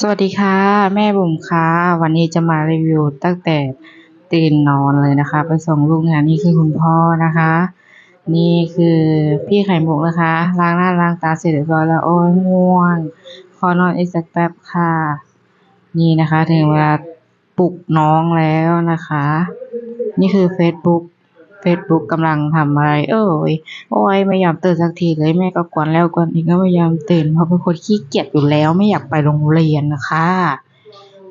สวัสดีค่ะ แม่บุ๋มค่ะ วันนี้จะมารีวิวตั้งแต่ตื่นนอนเลยนะคะ ไปส่งลูกงานนี่คือคุณพ่อนะคะ นี่คือพี่ไข่มุกนะคะล้างหน้าล้างตาเสร็จเรียบร้อยแล้วโอ้ยง่วงขอนอนอีกสักแป๊บค่ะ นี่นะคะ ถึงเวลาปลุกน้องแล้วนะคะ นี่คือ Facebook Facebook กำลังทำอะไรเอ่ย โอ้ยไม่ยอมตื่นสักทีเลยแม่ก็กวนแล้วกวนอีกก็ไม่ยอมตื่นเพราะเป็นคนขี้เกียจอยู่แล้วไม่อยากไปโรงเรียนนะคะ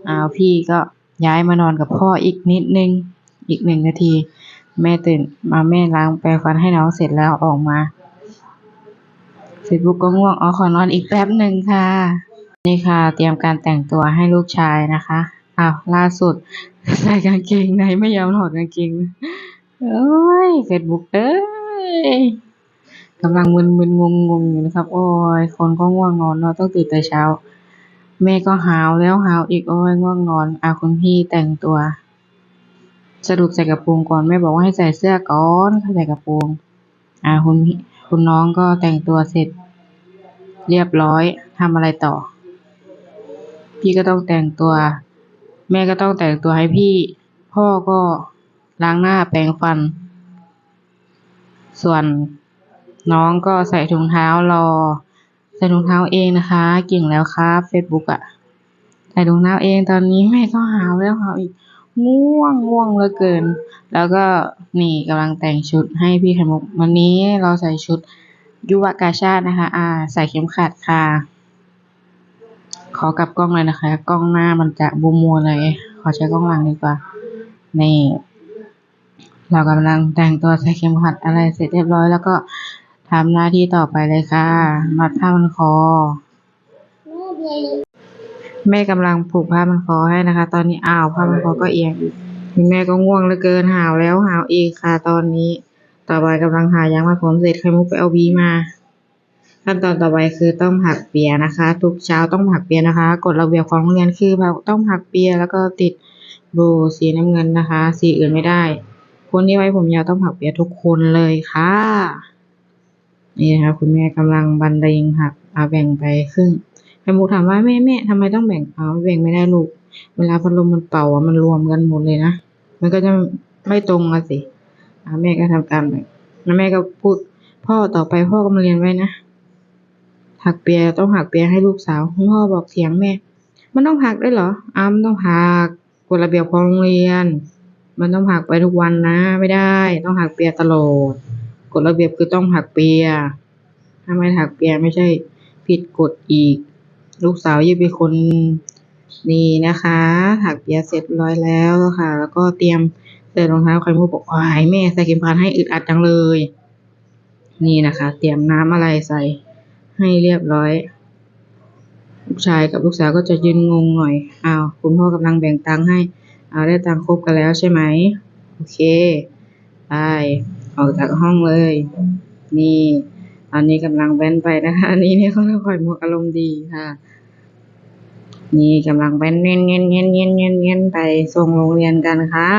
อ้าวพี่ก็ย้ายมานอนกับพ่ออีกนิดนึง อีกหนึ่งนาที แม่ตื่นมาแม่ล้างแปรงฟันให้น้องเสร็จแล้วออกมา Facebook ก็ง่วงอ๋อขอนอนอีกแป๊บหนึ่งค่ะ นี่ค่ะ เตรียมการแต่งตัวให้ลูกชายนะคะอ้าวล่าสุดใส่กางเกงในไม่ยอมถอดกางเกง โอ้ยเฟซบุ๊กเอ้ยกำลังมึนๆงงๆอยู่นะครับ โอ้ย คนก็ง่วงนอนเนาะต้องตื่นแต่เช้า แม่ก็หาวแล้วหาวอีก โอ้ย ง่วงนอนอะคุณพี่แต่งตัว สรุปใส่กระโปรงก่อน แม่บอกว่าให้ใส่เสื้อก่อนใส่กระโปรงอะคุณพี่คุณน้องก็แต่งตัวเสร็จ เรียบร้อยทำอะไรต่อ พี่ก็ต้องแต่งตัว แม่ก็ต้องแต่งตัวให้พี่ พ่อก็ ล้างหน้าแปรงฟัน ส่วนน้องก็ใส่ถุงเท้ารอ ใส่ถุงเท้าเองนะคะ เก่งแล้วครับเฟซบุ๊กอะใส่ถุงเท้าเองตอนนี้แม่ก็หาวแล้วหาวอีกง่วงง่วงเหลือเกิน แล้วก็นี่กำลังแต่งชุดให้พี่ไข่มุกวันนี้เราใส่ชุดยุวกาชาตินะคะ อ่า ใส่เข็มขัดค่ะ ขอกลับกล้องเลยนะคะ กล้องหน้ามันจะบูมัวเลย ขอใช้กล้องหลังดีกว่า นี่ เรากำลังแต่งตัวใส่เข็มขัดอะไรเสร็จเรียบร้อย แล้วก็ทำหน้าที่ต่อไปเลยค่ะ มัดผ้าพันคอ แม่กำลังผูกผ้าพันคอให้นะคะ ตอนนี้อ้าวผ้าพันคอก็เอียงอีกคุณแม่ก็ง่วงเหลือเกินหาวแล้วหาวอีกค่ะตอนนี้ ต่อไปกำลังหายางมัดผมเสร็จไข่มุกไปเอาวีมาขั้นตอนต่อไปคือต้องผักเปียนะคะ ทุกเช้าต้องผักเปียนะคะ กฎระเบียบของโรงเรียนคือแบบต้องผักเปียแล้วก็ติดโบสีน้ำเงินนะคะ สีอื่นไม่ได้ คนที่ไว้ผมยาวต้องผักเปียทุกคนเลยค่ะ นี่นะคะคุณแม่กำลังบรรเลงผักเอาแบ่งไปครึ่งไข่มุกถามว่าแม่แม่ทำไมต้องแบ่งเอาแบ่งไม่ได้ลูก เวลาพัดลมมันเป่าอะมันรวมกันหมดเลยนะ มันก็จะไม่ตรงอะสิอ่าแม่ก็ทำตามแบ่งแล้วแม่ก็พูด พ่อต่อไปพ่อก็มาเรียนไว้นะหักเปียต้องหักเปียให้ลูกสาวพ่อบอกเถียงแม่ มันต้องหักได้เหรออ้ามต้องหักกฎระเบียบของโรงเรียน มันต้องหักไปทุกวันนะ ไม่ได้ ต้องหักเปียตลอดกฎระเบียบคือต้องหักเปียถ้าไม่หักเปียไม่ใช่ผิดกฎอีก ลูกสาวยี่เป็นคนนี่นะคะ หักเปียเสร็จร้อยแล้วค่ะ แล้วก็เตรียมใส่รองเท้าไข่มุกบอกว้ายแม่ใส่เข็มขัดให้อึดอัดจังเลย นี่นะคะ เตรียมน้ำอะไรใส่ให้เรียบร้อยลูกชายกับลูกสาวก็จะยืนงงหน่อยอ้าวคุณพ่อกำลังแบ่งตังค์ให้ เอาได้ตังครบกันแล้วใช่ไหมโอเคไปออกจากห้องเลย นี่อันนี้กำลังแว้นไปนะคะอันนี้เนี่ยเขาเรียกข่อยมุกอารมณ์ดีค่ะ นี่กำลังแว้นเงี้ยเงี้ยเงี้ยเงี้ยเงี้ยเงี้ยไปส่งโรงเรียนกันค่ะ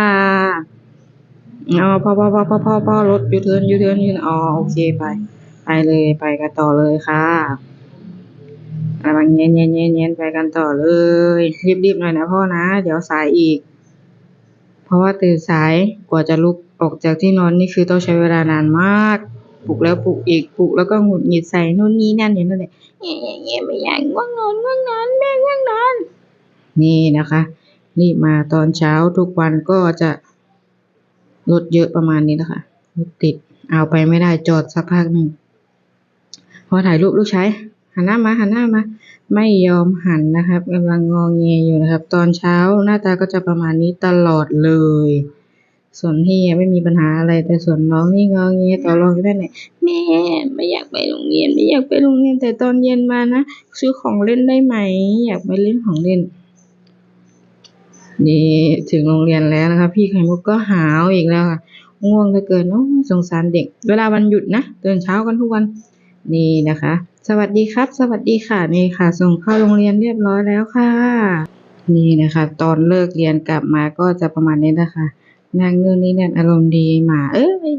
อ๋อพ่อพ่อพ่อพ่อพ่อพ่อรถยูเทิร์นยูเทิร์นยูเทิร์นอ๋อโอเคไป ไปเลยไปกันต่อเลยค่ะกำลังเงี้ยเงี้ยเงี้ยเงี้ยไปกันต่อเลย รีบๆหน่อยนะพ่อนะ เดี๋ยวสายอีก ราะว่าตื่นสายกว่าจะลุกออกจากที่นอนนี่คือต้องใช้เวลานานมาก ปลุกแล้วปลุกอีกปลุกแล้วก็หงุดหงิดใส่นู่นนี่นั่นอยู่นั่นแหละเงี้ยเงี้ยเงี้ยไม่อยากง่วงนอนง่วงนอนแม่ง่วงนอน นี่นะคะรีบมาตอนเช้าทุกวันก็จะรถเยอะประมาณนี้นะคะรถติดเอาไปไม่ได้จอดสักพักหนึ่งพอถ่ายรูปลูกใชาย หันหน้ามาหันหน้ามา ไม่ยอมหันนะครับกำลังงอแงยอยู่นะครับ ตอนเช้าหน้าตาก็จะประมาณนี้ตลอดเลย ส่วนพี่ไม่มีปัญหาอะไรแต่ส่วนน้องนี่งอแงยต่อรองอยู่ได้ไหนแม่ไม่อยากไปโรงเรียนไม่อยากไปโรงเรียนแต่ตอนเย็นมานะซื้อของเล่นได้ไหม อยากไปเล่นของเล่นนี่ถึงโรงเรียนแล้วนะคะพี่ไข่มุกก็หาวอีกแล้วค่ะง่วงเหลือเกินโอ้ยสงสารเด็ก เวลาวันหยุดนะตื่นเช้ากันทุกวันนี่นะคะ สวัสดีครับ สวัสดีค่ะนี่ค่ะ ส่งเข้าโรงเรียนเรียบร้อยแล้วค่ะ นี่นะคะ ตอนเลิกเรียนกลับมาก็จะประมาณนี้นะคะนั่งนู่นนี่นั่นอารมณ์ดีหมา เอ้ย